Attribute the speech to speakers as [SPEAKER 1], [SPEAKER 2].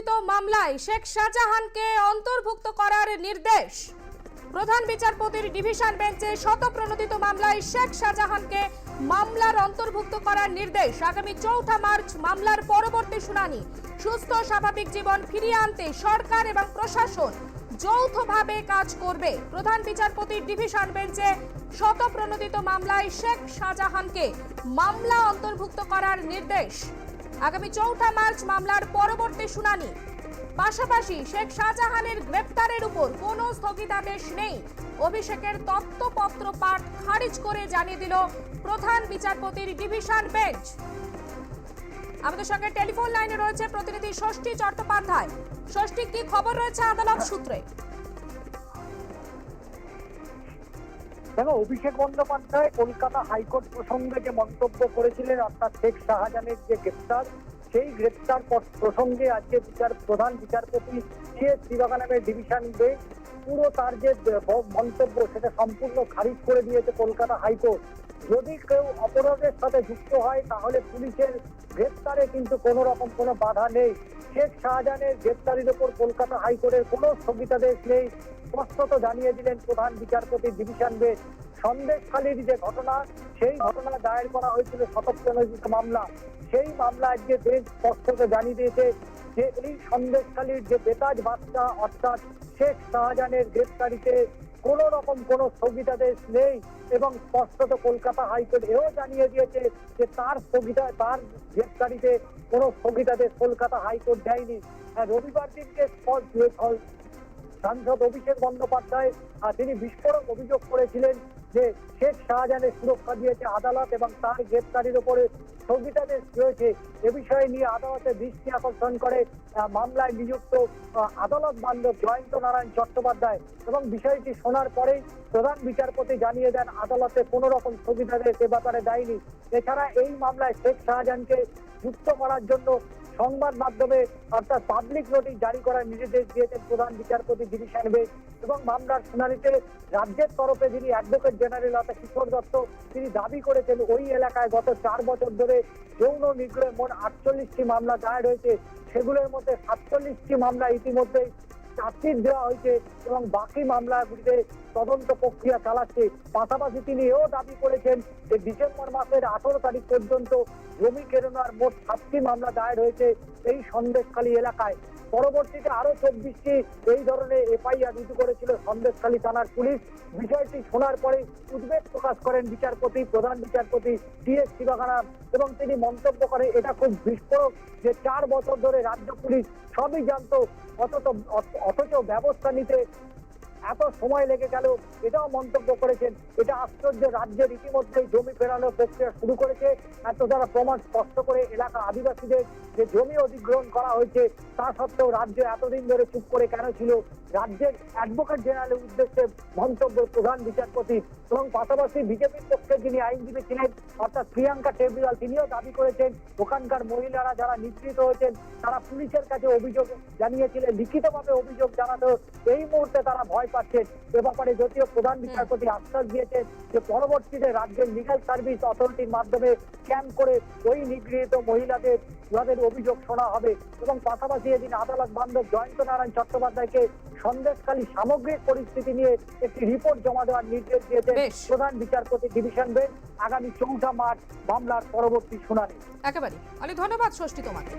[SPEAKER 1] প্রণোদিত মামলায় শেখ শাহজাহানকে অন্তর্ভুক্ত করার নির্দেশ। প্রধান বিচারপতির ডিভিশন বেঞ্চে শতপ্রণোদিত মামলায় শেখ শাহজাহানকে মামলার অন্তর্ভুক্ত করার নির্দেশ। আগামী চৌঠা মার্চ মামলার পরবর্তী শুনানি। সুস্থ, স্বাভাবিক জীবন ফিরিয়ে আনতে সরকার এবং প্রশাসন যৌথভাবে কাজ করবে। প্রধান বিচারপতির ডিভিশন বেঞ্চে শতপ্রণোদিত মামলায় শেখ শাহজাহানকে মামলা অন্তর্ভুক্ত করার নির্দেশ। আগামী চৌঠা মার্চ মামলার পরবর্তী শুনানি। পাশাপাশি শেখ শাহজাহানের গ্রেপ্তারের উপর কোনো স্থগিতাদেশ নেই। অভিষেকের তত্ত্বপত্র পাঠ খারিজ করে জানিয়ে দিল প্রধান বিচারপতির ডিভিশন বেঞ্চ। আমাদের সঙ্গে টেলিফোন লাইনে রয়েছে প্রতিনিধি ষষ্ঠী চট্টোপাধ্যায়। ষষ্ঠী, কি খবর রয়েছে আদালত সূত্রে?
[SPEAKER 2] দেখো, অভিষেক বন্দ্যোপাধ্যায় কলকাতা হাইকোর্ট প্রসঙ্গে যে মন্তব্য করেছিলেন, অর্থাৎ শেখ শাহজাহানের যে গ্রেপ্তার, সেই গ্রেপ্তার পর- প্রসঙ্গে আজকে বিচার, প্রধান বিচারপতি সি এস শিবাগানামের ডিভিশন বেঞ্চ পুরো তার যে মন্তব্য, সেটা সম্পূর্ণ খারিজ করে দিয়েছে কলকাতা হাইকোর্ট। যদি কেউ অপরাধের সাথে যুক্ত হয়, তাহলে পুলিশের গ্রেপ্তারে কিন্তু কোনো রকম কোনো বাধা নেই। শেখ শাহজাহানের গ্রেপ্তারির ওপর কলকাতা হাইকোর্টের কোনো স্থগিতাদেশ নেই। স্পষ্টত জানিয়ে দিলেন প্রধান বিচারপতি ডিভিশন বেঞ্চ সন্দেশখালীর যে ঘটনা, সেই ঘটনা দায়ের করা হয়েছিল শতপ্রণোদিত মামলা। সেই মামলা আজকে বেঞ্চ স্পষ্টত জানিয়ে দিয়েছে যে এই সন্দেশখালীর যে বেতাজ বাচ্চা অর্থাৎ শেখ শাহজাহানের গ্রেপ্তারিতে কোনো রকম কোনো স্থগিতাদেশ নেই এবং স্পষ্টত কলকাতা হাইকোর্ট এও জানিয়ে দিয়েছে যে তার স্থগিতা, তার গ্রেপ্তারিতে কোনো স্থগিতাদেশ কলকাতা হাইকোর্ট দেয়নি। আর রবিবার দিনকে সাংসদ অভিষেক বন্দ্যোপাধ্যায় তিনি বিস্ফোরক অভিযোগ করেছিলেন যে শেখ শাহজাহানের সুরক্ষা দিয়েছে আদালত এবং তার গ্রেপ্তারির উপরে স্থগিতাদেশ রয়েছে। এ বিষয়ে নিয়ে আদালতের দৃষ্টি আকর্ষণ করে মামলায় নিযুক্ত আদালত বান্ধব জয়ন্ত নারায়ণ চট্টোপাধ্যায় এবং বিষয়টি শোনার পরেই প্রধান বিচারপতি জানিয়ে দেন, আদালতে কোনো রকম স্থগিতাদেশ এ ব্যাপারে দেয়নি। এছাড়া এই মামলায় শেখ শাহজাহানকে যুক্ত করার জন্য সংবাদ মাধ্যমে, অর্থাৎ পাবলিক নোটিশ জারি করার নির্দেশ দিয়েছেন প্রধান বিচারপতি ডিভিশন আনবে এবং মামলার শুনানিতে রাজ্যের তরফে যিনি অ্যাডভোকেট জেনারেল অর্থাৎ কিশোর দত্ত, তিনি দাবি করেছেন ওই এলাকায় গত চার বছর ধরে যৌন নিগ্রহে মোট আটচল্লিশটি মামলা দায়ের হয়েছে। সেগুলোর মধ্যে সাতচল্লিশটি মামলা ইতিমধ্যেই চাকরির দেওয়া হয়েছে এবং বাকি মামলাগুলিতে তদন্ত প্রক্রিয়া চালাচ্ছে। পাশাপাশি তিনি এও দাবি করেছেন যে ডিসেম্বর মাসের আঠারো তারিখ পর্যন্ত জমি কেরোনার মোট সাতটি মামলা দায়ের হয়েছে এই সন্দেশখালী এলাকায়। পরবর্তীতে আরও চব্বিশটি এই ধরনের এফআইআর রুজু করেছিল সন্দেশখালী থানার পুলিশ। বিষয়টি শোনার পরে উদ্বেগ প্রকাশ করেন বিচারপতি, প্রধান বিচারপতি টি এস শিবাগানাম এবং তিনি মন্তব্য করে এটা খুব বিস্ফোরক যে চার বছর ধরে রাজ্য পুলিশ সবই জানত, অথচ অথচ ব্যবস্থা নিতে এত সময় লেগে গেল, এটাও মন্তব্য করেছেন। এটা আশ্চর্য রাজ্যের ইতিমধ্যেই জমি ফেরানোর প্রক্রিয়া শুরু করেছে। এত দ্বারা প্রমাণ স্পষ্ট করে এলাকা আদিবাসীদের যে জমি অধিগ্রহণ করা হয়েছে, তা সত্ত্বেও রাজ্য এতদিন ধরে চুপ করে কেন ছিল? রাজ্যের অ্যাডভোকেট জেনারেলের উদ্দেশ্যে মন্তব্য প্রধান বিচারপতি এবং পাশাপাশি বিজেপির পক্ষে যিনি আইনজীবী ছিলেন, অর্থাৎ প্রিয়াঙ্কা টেবরিয়াল তিনিও দাবি করেছেন, ওখানকার মহিলারা যারা নিগৃহীত হয়েছেন, তারা পুলিশের কাছে অভিযোগ জানিয়েছিলেন, লিখিতভাবে অভিযোগ জানাতো এই মুহূর্তে তারা ভয় পাচ্ছেন। এ ব্যাপারে যদিও প্রধান বিচারপতি আশ্বাস দিয়েছেন যে পরবর্তীতে রাজ্যের লিগাল সার্ভিস অথরিটির মাধ্যমে ক্যাম্প করে ওই নিগৃহীত মহিলাদের যাদের অভিযোগ শোনা হবে। এবং পাশাপাশি এদিন আদালত বান্ধব জয়ন্ত নারায়ণ চট্টোপাধ্যায়কে সন্দেশখালী সামগ্রিক পরিস্থিতি নিয়ে একটি রিপোর্ট জমা দেওয়ার নির্দেশ দিয়েছেন প্রধান বিচারপতি ডিভিশন বেঞ্চ। আগামী চৌঠা মার্চ মামলার পরবর্তী শুনানি।
[SPEAKER 1] একেবারে অনেক ধন্যবাদ ষষ্ঠী তোমাকে।